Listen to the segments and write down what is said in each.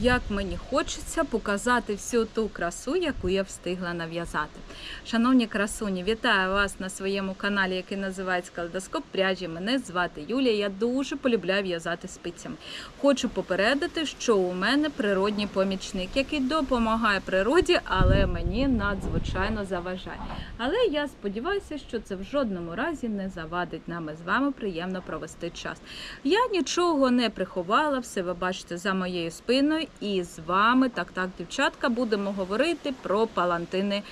як мені хочеться показати всю ту красу, яку я встигла нав'язати. Шановні красуні, вітаю вас на своєму каналі, який називається Калейдоскоп пряжі. Мене звати Юлія. Я дуже полюбляю в'язати спицями. Хочу попередити, що у мене природній помічник, який допомагає природі, але мені надзвичайно заважає. Але я сподіваюся, що це в жодному разі не завадить нам з вами приємно провести час. Я нічого не приховала, все ви бачите за моєю спиною, і з вами, так, так, дівчатка, будемо говорити про палантини.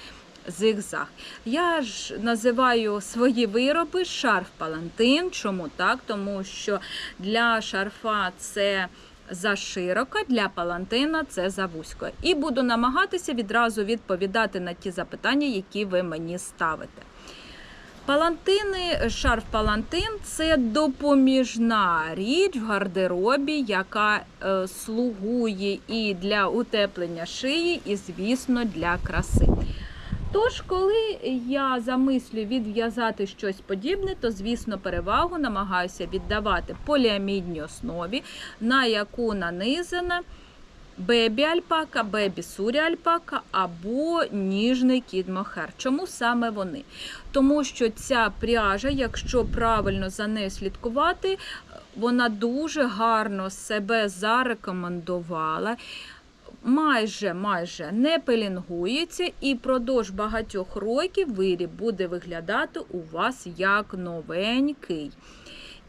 Зигзаг. Я ж називаю свої вироби шарф палантин. Чому так? Тому що для шарфа це зашироко, для палантина це завузько. І буду намагатися відразу відповідати на ті запитання, які ви мені ставите. Палантини, шарф палантин це допоміжна річ в гардеробі, яка е, слугує і для утеплення шиї, і, звісно, для краси. Тож, коли я замислюю відв'язати щось подібне, то, звісно, перевагу намагаюся віддавати поліамідній основі, на яку нанизана бебі альпака, бебі сурі альпака або ніжний кіт мохер. Чому саме вони? Тому що ця пряжа, якщо правильно за нею слідкувати, вона дуже гарно себе зарекомендувала. Майже майже не пелінгується, і продовж багатьох років виріб буде виглядати у вас як новенький.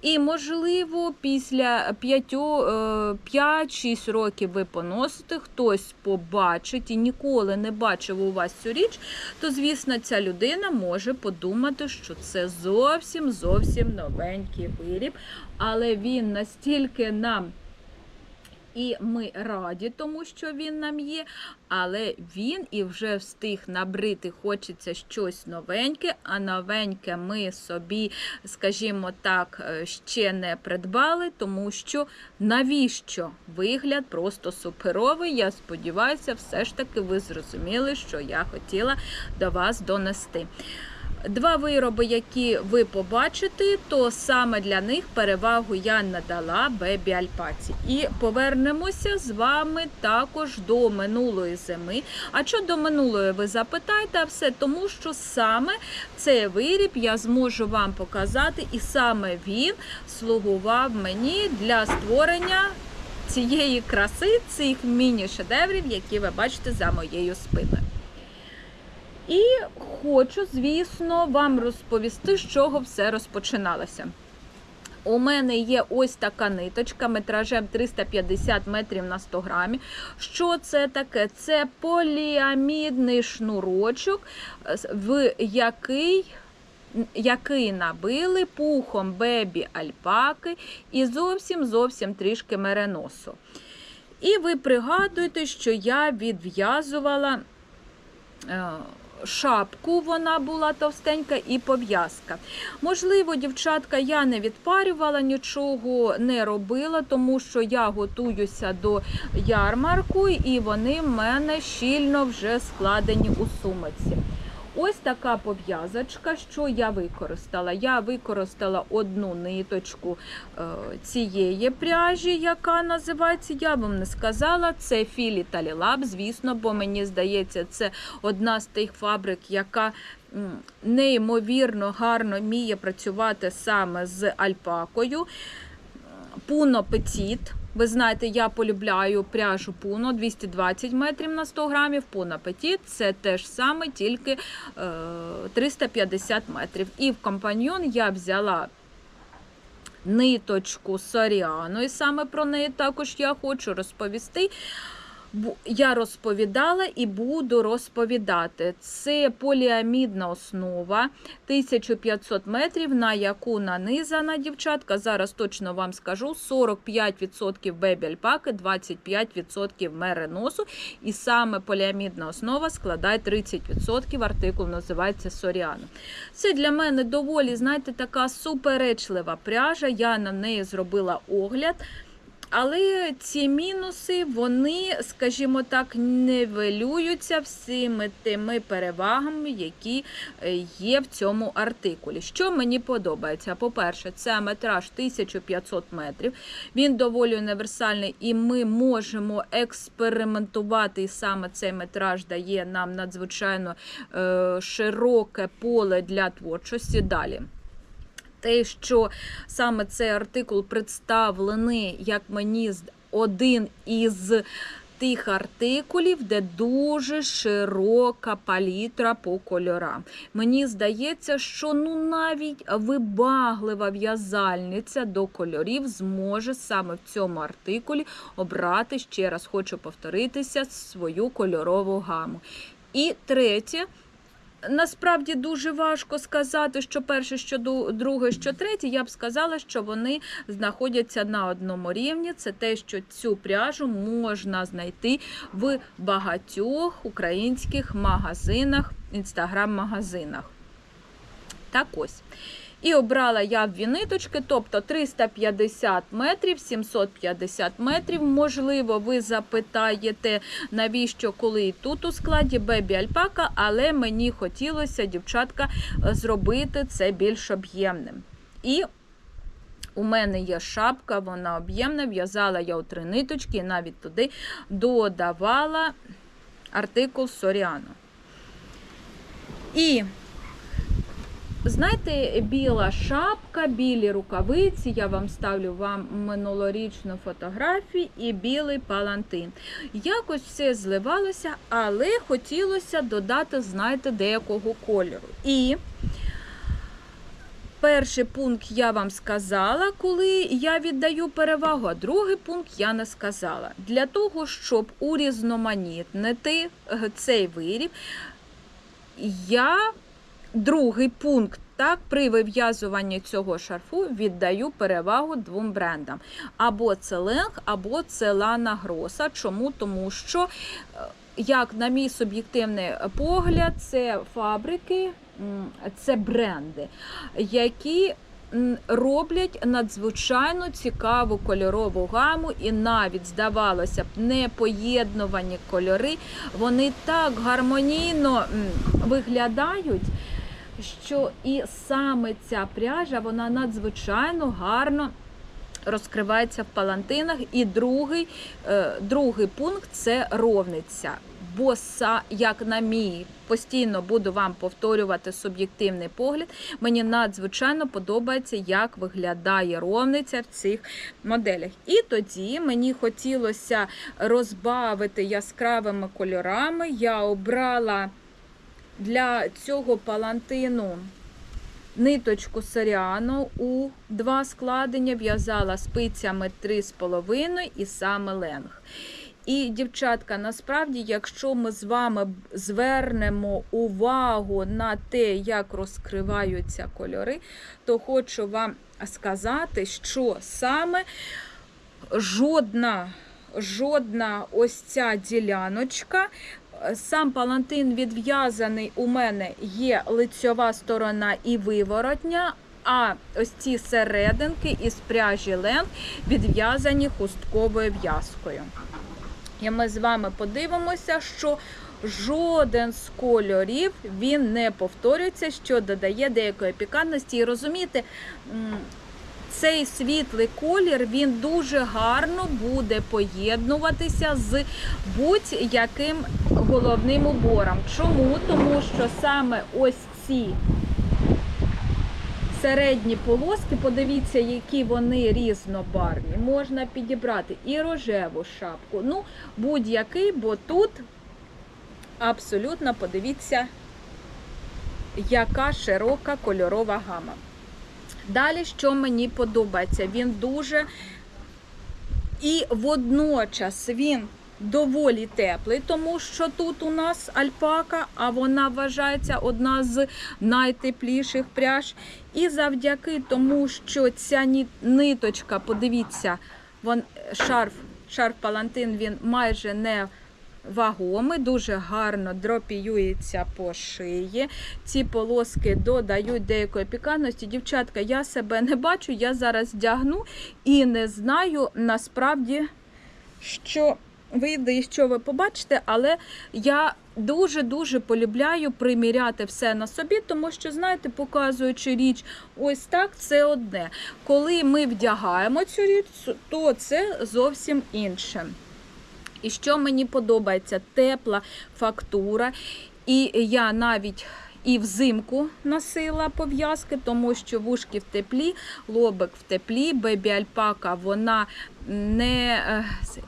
І, можливо, після 5-6 років ви поносите, хтось побачить і ніколи не бачив у вас цю річ, то, звісно, ця людина може подумати, що це зовсім зовсім новенький виріб, але він настільки нам. І ми раді, тому що він нам є, але він і вже встиг набрити, хочеться щось новеньке, а новеньке ми собі, скажімо так, е, ще не придбали, тому що навіщо вигляд просто суперовий. Я сподіваюся, все ж таки ви зрозуміли, що я хотіла до вас донести. Два вироби, які ви побачите, то саме для них перевагу я надала бебі альпаці. І повернемося з вами також до минулої зими. А що до минулої ви запитаєте, а все тому, що саме цей виріб я зможу вам показати, і саме він слугував мені для створення. Цієї краси, цих міні-шедеврів, які ви бачите за моєю спиною. І хочу, звісно, вам розповісти, з чого все розпочиналося. У мене є ось така ниточка метражем 350 метрів на 100 грамів. Що це таке? Це поліамідний шнурочок, в який який набили пухом бебі альпаки і зовсім зовсім трішки мереносу. І ви пригадуєте, що я відв'язувала шапку, вона була товстенька, і пов'язка. Можливо, дівчатка, я не відпарювала, нічого не робила, тому що я готуюся до ярмарку, і вони в мене щільно вже складені у сумиці. Ось така пов'язочка, що я використала. Я використала одну ниточку е, цієї пряжі, яка називається, я вам не сказала, це Філі Талілаб, звісно, бо мені здається, це одна з тих фабрик, яка неймовірно гарно вміє працювати саме з альпакою. Пуно Петіт. Ви знаєте, я полюбляю пряжу Пуно 220 метрів на 100 грамів. Пуно Петіт це те ж саме, тільки е, 350 метрів. І в компаньйон я взяла ниточку Соріану, і саме про неї також я хочу розповісти. Я розповідала і буду розповідати. Це поліамідна основа 1500 метрів, на яку нанизана дівчатка. Зараз точно вам скажу: 45% бебі альпаки, 25% мериносу. І саме поліамідна основа складає 30%. Артикул називається Соріана. Це для мене доволі, знаєте, така суперечлива пряжа. Я на неї зробила огляд. Але ці мінуси, вони, скажімо так, нивелюються всіми тими перевагами, які е, є в цьому артикулі. Що мені подобається? По-перше, це метраж 1500 метрів. Він доволі універсальний, і ми можемо експериментувати. І саме цей метраж дає нам надзвичайно е, широке поле для творчості. Далі те, що саме цей артикул представлений, як мені один із тих артикулів, де дуже широка палітра по кольорам. Мені здається, що ну навіть вибаглива в'язальниця до кольорів зможе саме в цьому артикулі обрати, ще раз хочу повторитися, свою кольорову гаму. І третє. Насправді дуже важко сказати, що перше, що друге, що третє. Я б сказала, що вони знаходяться на одному рівні. Це те, що цю пряжу можна знайти в багатьох українських магазинах, інстаграм-магазинах. Так ось. І обрала я дві ниточки, тобто 350 метрів, 750 метрів. Можливо, ви запитаєте, навіщо, коли і тут у складі бебі альпака, але мені хотілося, дівчатка, зробити це більш об'ємним. І у мене є шапка, вона об'ємна, в'язала я у три ниточки і навіть туди додавала артикул Соріано. І Знаєте, біла шапка, білі рукавиці. Я вам ставлю вам минулорічну фотографію і білий палантин. Якось все зливалося, але хотілося додати, знаєте, деякого кольору. І перший пункт я вам сказала, коли я віддаю перевагу, а другий пункт я не сказала. Для того, щоб урізноманітнити е, цей виріб, я Другий пункт. Так, при вив'язуванні цього шарфу віддаю перевагу двом брендам. Або це Ленг, або це Лана Гроса. Чому? Тому що, е, як на мій суб'єктивний погляд, це фабрики, це бренди, які роблять надзвичайно цікаву кольорову гаму, і навіть, здавалося б, непоєднувані кольори, вони так гармонійно виглядають що і саме ця пряжа вона надзвичайно гарно розкривається в палантинах. І другий, е, другий пункт це ровниця. Бо, як на мій, постійно буду вам повторювати суб'єктивний погляд, мені надзвичайно подобається, як виглядає ровниця в цих моделях. І тоді мені хотілося розбавити яскравими кольорами. Я обрала для цього палантину ниточку Соріано у два складення, в'язала спицями 3,5 і саме ленг. І, дівчатка, насправді, якщо ми з вами звернемо увагу на те, як розкриваються кольори, то хочу вам сказати, що саме жодна, жодна ось ця діляночка Сам палантин відв'язаний у мене є лицьова сторона і виворотня, а ось ці серединки із пряжі лен відв'язані хустковою в'язкою. І ми з вами подивимося, що жоден з кольорів він не повторюється, що додає деякої пікантності. І розумієте, цей світлий колір він дуже гарно буде поєднуватися з будь-яким головним убором. Чому? Тому що саме ось ці середні полоски, подивіться, які вони різнобарвні. Можна підібрати і рожеву шапку, ну, будь-який, бо тут абсолютно подивіться, яка широка кольорова гама. Далі, що мені подобається, він дуже і водночас він доволі теплий, тому що тут у нас альпака, а вона вважається одна з найтепліших пряж. І завдяки тому, що ця ниточка, подивіться, вон, шарф, шарф палантин він майже не вагомий, дуже гарно дропіюється по шиї. Ці полоски додають деякої пікантності. Дівчатка, я себе не бачу, я зараз вдягну і не знаю насправді, що вийде і що ви побачите, але я дуже-дуже полюбляю приміряти все на собі, тому що, знаєте, показуючи річ ось так, це одне. Коли ми вдягаємо цю річ, то це зовсім інше. І що мені подобається, тепла фактура. І я навіть і взимку носила пов'язки, тому що вушки в теплі, лобик в теплі, бебі альпака вона не, е,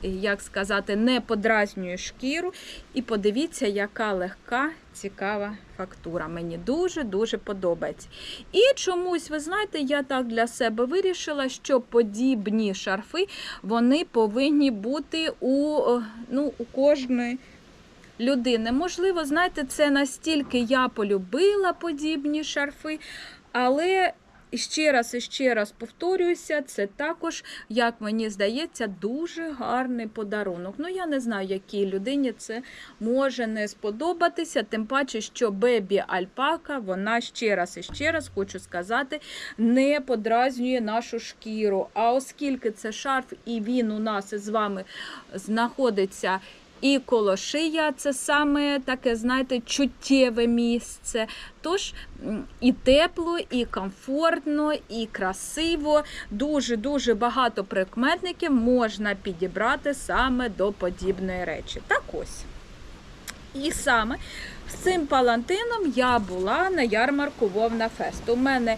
як сказати, не подразнює шкіру. І подивіться, яка легка, цікава фактура. Мені дуже-дуже подобається. І чомусь, ви знаєте, я так для себе вирішила, що подібні шарфи вони повинні бути у, е, ну, у кожної людини. Можливо, знаєте, це настільки я полюбила подібні шарфи, але. Ще раз і ще раз повторююся, це також, як мені здається, дуже гарний подарунок. Ну, я не знаю, якій людині це може не сподобатися, тим паче, що бебі альпака, вона ще раз і ще раз хочу сказати, не подразнює нашу шкіру. А оскільки це шарф, і він у нас із вами знаходиться. І коло шия це саме таке, знаєте, чуттєве місце. Тож і тепло, і комфортно, і красиво. Дуже-дуже багато прикметників можна підібрати саме до подібної речі. Так ось. І саме з цим палантином я була на ярмарку Вовна Фест. У мене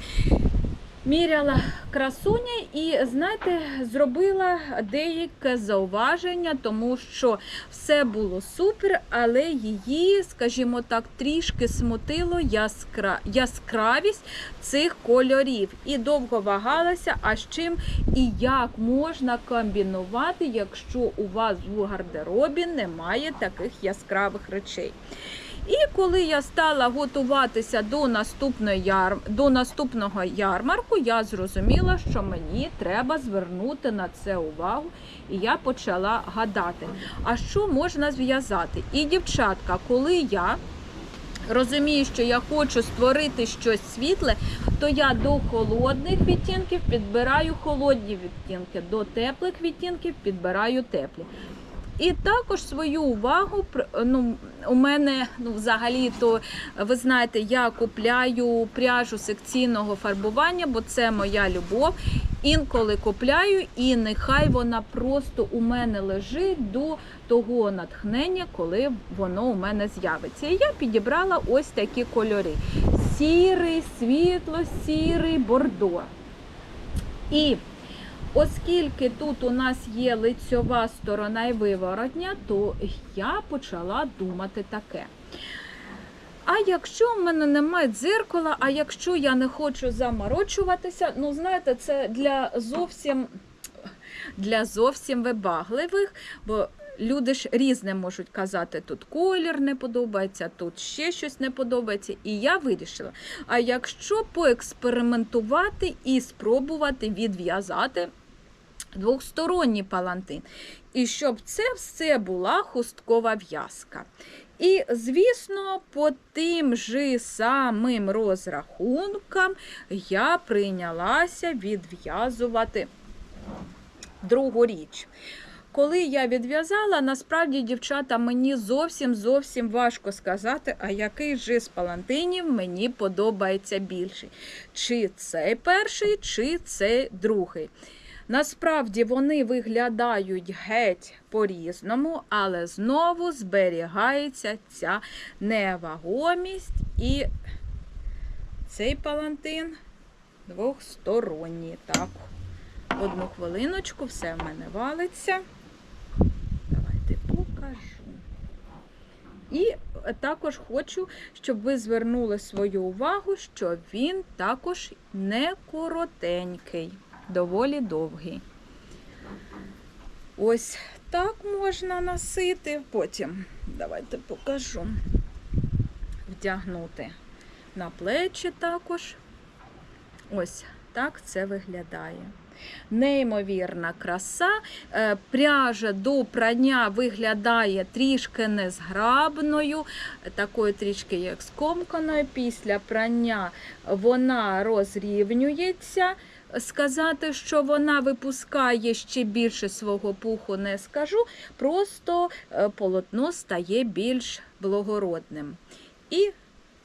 міряла красуня і, знаєте, зробила деяке зауваження, тому що все було супер, але її, скажімо так, трішки смутило яскра... яскравість цих кольорів. І довго вагалася, а з чим і як можна комбінувати, якщо у вас у гардеробі немає таких яскравих речей. І коли я стала готуватися до наступної яр... до наступного ярмарку, я зрозуміла, що мені треба звернути на це увагу, і я почала гадати, а що можна зв'язати. І дівчатка, коли я розумію, що я хочу створити щось світле, то я до холодних відтінків підбираю холодні відтінки, до теплих відтінків підбираю теплі. І також свою увагу ну, у мене ну, взагалі то ви знаєте, я купляю пряжу секційного фарбування, бо це моя любов. Інколи купляю, і нехай вона просто у мене лежить до того натхнення, коли воно у мене з'явиться. І я підібрала ось такі кольори: сірий, світло-сірий, бордо. І Оскільки тут у нас є лицьова сторона і виворотня, то я почала думати таке. А якщо в мене немає дзеркала, а якщо я не хочу заморочуватися, ну знаєте, це для зовсім для зовсім вибагливих, бо люди ж різне можуть казати, тут колір не подобається, тут ще щось не подобається. І я вирішила: а якщо поекспериментувати і спробувати відв'язати двохсторонній палантин. І щоб це все була хусткова в'язка. І, звісно, по тим же самим розрахункам я прийнялася відв'язувати другу річ. Коли я відв'язала, насправді, дівчата, мені зовсім зовсім важко сказати, а який же з палантинів мені подобається більший. Чи цей перший, чи цей другий. Насправді вони виглядають геть по-різному, але знову зберігається ця невагомість і цей палантин двохсторонній. Так, одну хвилиночку, все в мене валиться. Давайте покажу. І також хочу, щоб ви звернули свою увагу, що він також не коротенький доволі довгий. Ось так можна носити. Потім, давайте покажу, вдягнути на плечі також. Ось так це виглядає. Неймовірна краса. Е, Пряжа до прання виглядає трішки незграбною, такою трішки як скомканою. Після прання вона розрівнюється. Сказати, що вона випускає ще більше свого пуху, не скажу. Просто е, полотно стає більш благородним. І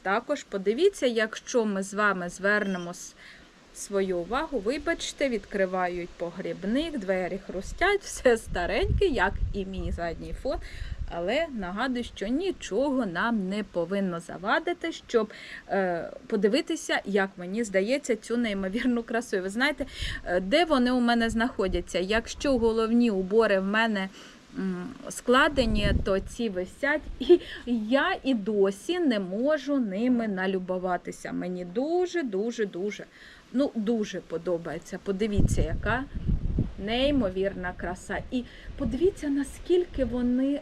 також подивіться, якщо ми з вами звернемо свою увагу, вибачте, відкривають погрібник, двері хрустять, все стареньке, як і мій задній фон. Але нагадую, що нічого нам не повинно завадити, щоб е, подивитися, як мені здається, цю неймовірну красу. Ви знаєте, е, де вони у мене знаходяться? Якщо головні убори в мене складені, то ці висять, і я і досі не можу ними налюбуватися. Мені дуже, дуже, дуже, ну дуже подобається. Подивіться, яка неймовірна краса. І подивіться, наскільки вони,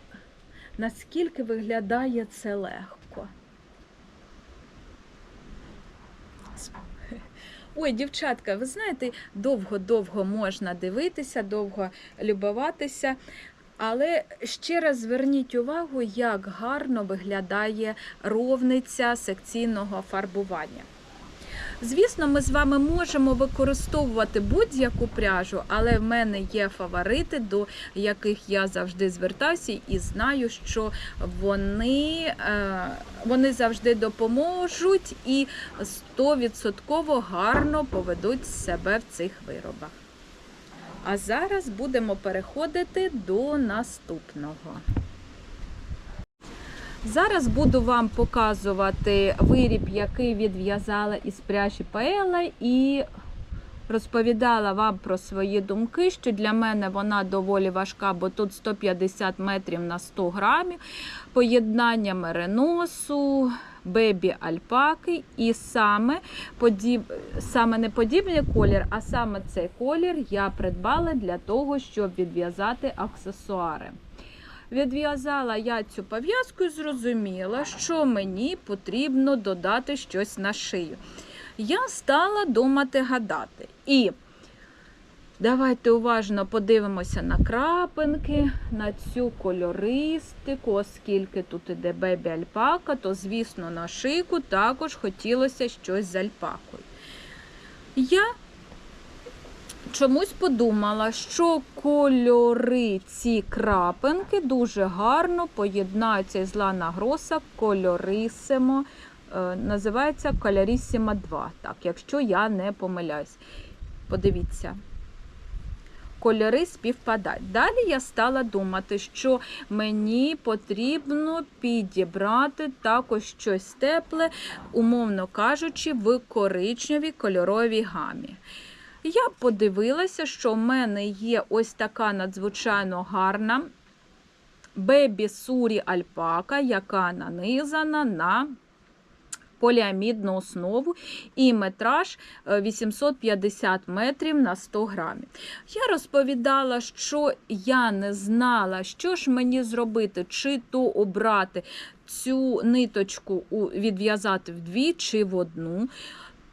наскільки виглядає це легко. Ой, дівчатка, ви знаєте, довго-довго можна дивитися, довго любуватися. Але ще раз зверніть увагу, як гарно виглядає ровниця секційного фарбування. Звісно, ми з вами можемо використовувати будь-яку пряжу, але в мене є фаворити, до яких я завжди звертаюся і знаю, що вони, е, вони завжди допоможуть і 100% гарно поведуть себе в цих виробах. А зараз будемо переходити до наступного. Зараз буду вам показувати виріб, який відв'язала із пряжі Паела, і розповідала вам про свої думки, що для мене вона доволі важка, бо тут 150 метрів на 100 грамів, поєднання мериносу, бебі альпаки, і саме, подіб... саме не подібний колір, а саме цей колір я придбала для того, щоб відв'язати аксесуари. Відв'язала я цю пов'язку і зрозуміла, що мені потрібно додати щось на шию. Я стала думати гадати. І давайте уважно подивимося на крапинки, на цю кольористику, оскільки тут іде бебі альпака, то, звісно, на шийку також хотілося щось з альпакою. Я чомусь подумала, що кольори ці крапинки дуже гарно поєднаються із Лана Гроса кольорисимо. е, Називається Кольорісіма 2, так, якщо я не помиляюсь. Подивіться. Кольори співпадають. Далі я стала думати, що мені потрібно підібрати також щось тепле, умовно кажучи, в коричневій кольоровій гамі. Я подивилася, що в мене є ось така надзвичайно гарна бебі сурі альпака, яка нанизана на поліамідну основу і метраж е, 850 метрів на 100 грамів. Я розповідала, що я не знала, що ж мені зробити, чи то обрати цю ниточку відв'язати вдві чи в одну.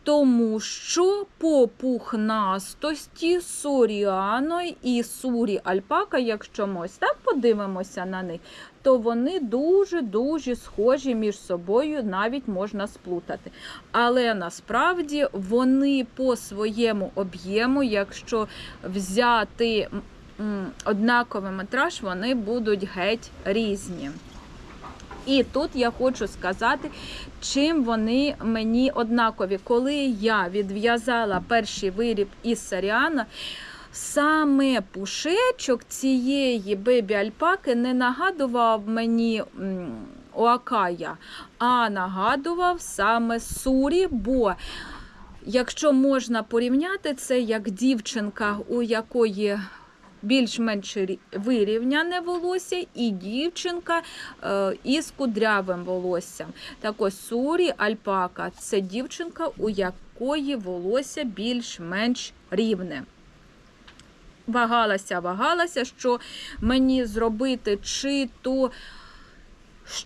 Тому що по пухнастості суріано і сурі альпака, якщо ми ось так подивимося на них, то вони дуже-дуже схожі між собою, навіть можна сплутати. Але насправді вони по своєму об'єму, якщо взяти однаковий метраж, вони будуть геть різні. І тут я хочу сказати, чим вони мені однакові. Коли я відв'язала перший виріб із Саріана, саме пушечок цієї бебі альпаки не нагадував мені Оакая, а нагадував саме Сурі, бо якщо можна порівняти це як дівчинка, у якої більш-менш вирівняне волосся, і дівчинка е, із кудрявим волоссям. Так ось сурі альпака це дівчинка, у якої волосся більш-менш рівне. Вагалася, вагалася, що мені зробити, чи то.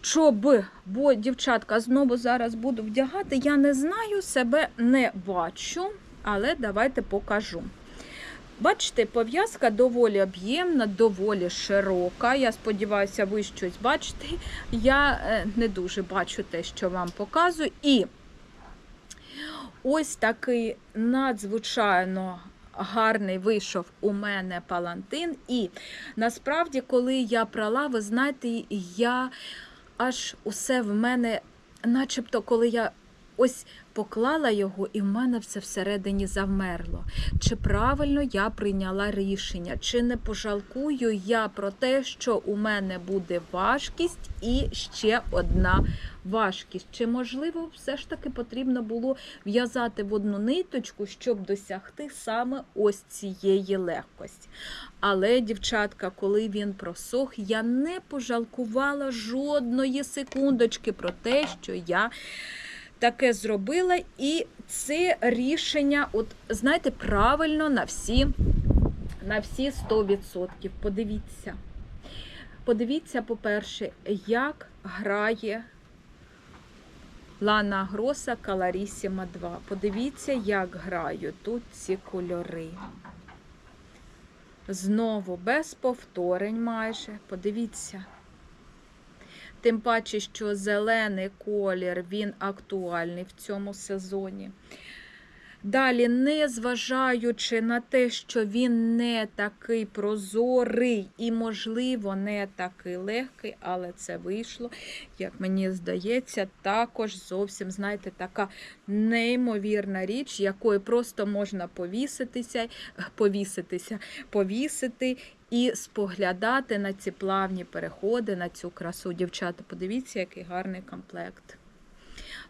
Щоб, бо дівчатка знову зараз буду вдягати, я не знаю, себе не бачу, але давайте покажу. Бачите, пов'язка доволі об'ємна, доволі широка. Я сподіваюся, ви щось бачите. Я е, не дуже бачу те, що вам показую. І ось такий надзвичайно гарний вийшов у мене палантин. І насправді, коли я прала, ви знаєте, я аж усе в мене, начебто, коли я ось поклала його, і в мене все всередині завмерло. Чи правильно я прийняла рішення, чи не пожалкую я про те, що у мене буде важкість і ще одна важкість. Чи можливо все ж таки потрібно було в'язати в одну ниточку, щоб досягти саме ось цієї легкості? Але, дівчатка, коли він просох, я не пожалкувала жодної секундочки про те, що я таке зробила, і це рішення, от знаєте, правильно на всі, на всі 100%. Подивіться. Подивіться, по-перше, як грає Лана Гроса Каларісіма 2. Подивіться, як грають тут ці кольори. Знову без повторень майже. Подивіться. Тим паче, що зелений колір він актуальний в цьому сезоні. Далі, не зважаючи на те, що він не такий прозорий і, можливо, не такий легкий, але це вийшло, як мені здається, також зовсім, знаєте, така неймовірна річ, якою просто можна повіситися, повіситися, повісити і споглядати на ці плавні переходи, на цю красу. Дівчата, подивіться, який гарний комплект.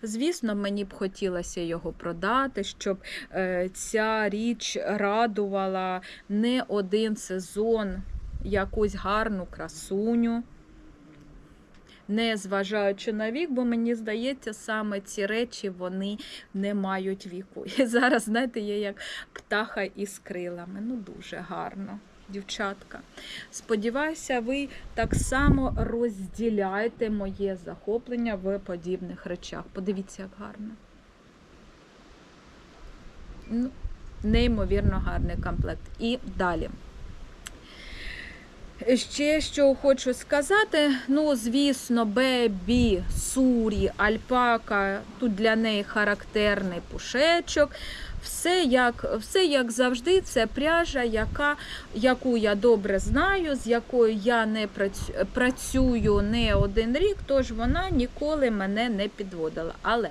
Звісно, мені б хотілося його продати, щоб е, ця річ радувала не один сезон якусь гарну красуню. Не зважаючи на вік, бо мені здається, саме ці речі вони не мають віку. І зараз, знаєте, є як птаха із крилами. Ну, дуже гарно дівчатка. Сподіваюся, ви так само розділяєте моє захоплення в подібних речах. Подивіться, як гарно. Ну, Неймовірно гарний комплект. І далі. Ще що хочу сказати, ну, звісно, бебі, сурі, альпака, тут для неї характерний пушечок. Все як все як завжди, це пряжа, яка, яку я добре знаю, з якою я не працюю не один рік, тож вона ніколи мене не підводила. Але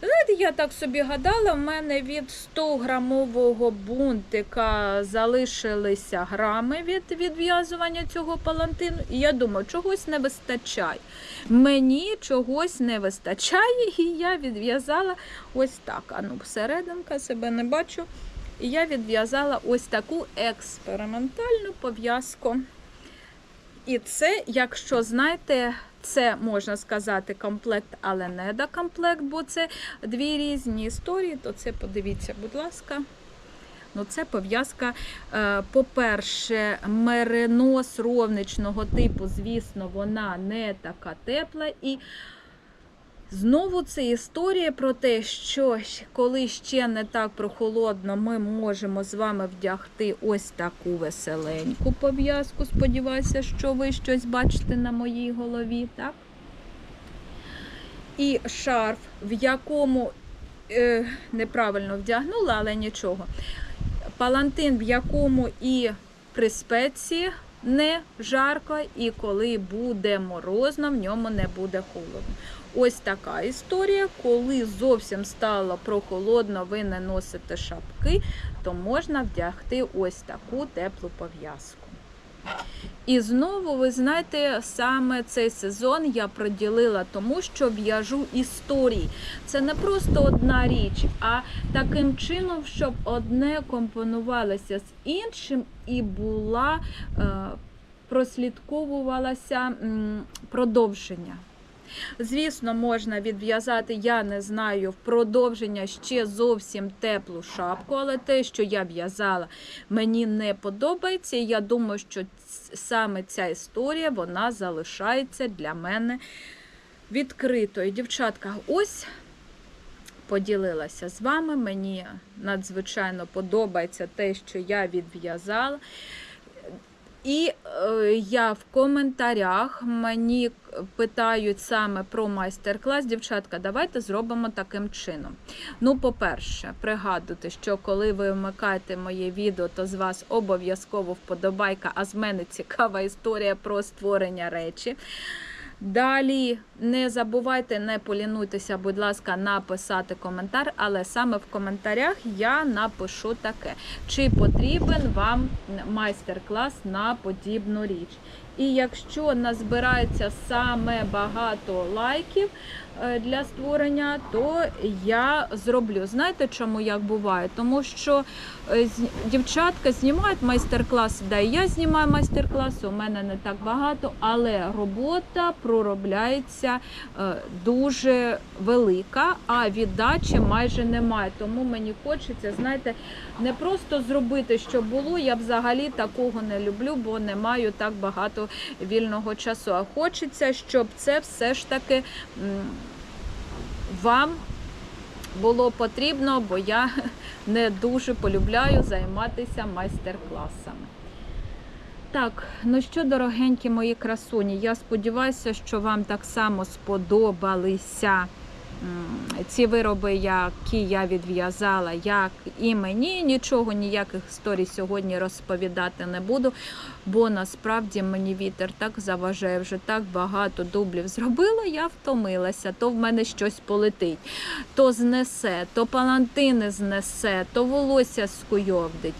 Знаєте, я так собі гадала, в мене від 100-грамового бунтика залишилися грами від відв'язування цього палантину. І я думаю, чогось не вистачає. Мені чогось не вистачає, і я відв'язала ось так. А ну, всерединка себе не бачу. І я відв'язала ось таку експериментальну пов'язку. І це, якщо знаєте, це можна сказати комплект, але не докомплект, бо це дві різні історії, то це подивіться, будь ласка. Ну, Це пов'язка, е, по-перше, меринос ровничного типу, звісно, вона не така тепла. і Знову це історія про те, що коли ще не так прохолодно, ми можемо з вами вдягти ось таку веселеньку пов'язку. Сподіваюся, що ви щось бачите на моїй голові. так? І шарф, в якому е, неправильно вдягнула, але нічого. Палантин, в якому і при спеції не жарко, і коли буде морозно, в ньому не буде холодно. Ось така історія. Коли зовсім стало прохолодно, ви не носите шапки, то можна вдягти ось таку теплу пов'язку. І знову, ви знаєте, саме цей сезон я приділила тому, що в'яжу історії. Це не просто одна річ, а таким чином, щоб одне компонувалося з іншим і була, е, прослідковувалося продовження. Звісно, можна відв'язати, я не знаю, в продовження ще зовсім теплу шапку, але те, що я в'язала, мені не подобається. І я думаю, що саме ця історія вона залишається для мене відкритою. Дівчатка, ось поділилася з вами. Мені надзвичайно подобається те, що я відв'язала. І е, я в коментарях мені питають саме про майстер-клас. Дівчатка, давайте зробимо таким чином. Ну, по-перше, пригадуйте, що коли ви вмикаєте моє відео, то з вас обов'язково вподобайка, а з мене цікава історія про створення речі. Далі не забувайте, не полінуйтеся, будь ласка, написати коментар, але саме в коментарях я напишу таке: чи потрібен вам майстер-клас на подібну річ. І якщо назбирається саме багато лайків для створення, то я зроблю. Знаєте, чому як буває? Тому що е, дівчатка знімають майстер-класи, да, і я знімаю майстер-класи, у мене не так багато, але робота проробляється е, дуже велика, а віддачі майже немає. Тому мені хочеться, знаєте, не просто зробити, що було. Я взагалі такого не люблю, бо не маю так багато вільного часу. А хочеться, щоб це все ж таки вам було потрібно, бо я не дуже полюбляю займатися майстер-класами. Так, ну що, дорогенькі мої красуні, я сподіваюся, що вам так само сподобалися ці вироби, які я відв'язала, як і мені. Нічого, ніяких історій сьогодні розповідати не буду, бо насправді мені вітер так заважає, вже так багато дублів зробила, я втомилася, то в мене щось полетить, то знесе, то палантини знесе, то волосся скуйовдить.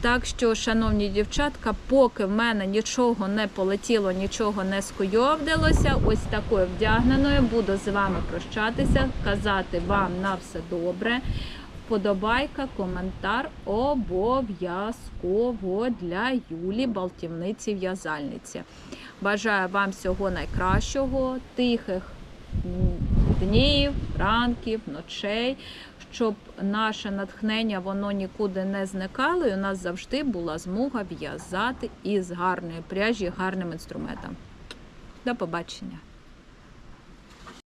Так що, шановні дівчатка, поки в мене нічого не полетіло, нічого не скуйовдилося, ось такою вдягненою буду з вами прощатися, казати вам на все добре. Вподобайка, коментар обов'язково для Юлі, балтівниці в'язальниці. Бажаю вам всього найкращого, тихих днів, ранків, ночей, щоб наше натхнення воно нікуди не зникало, і у нас завжди була змога в'язати із гарної пряжі, гарним інструментом. До побачення!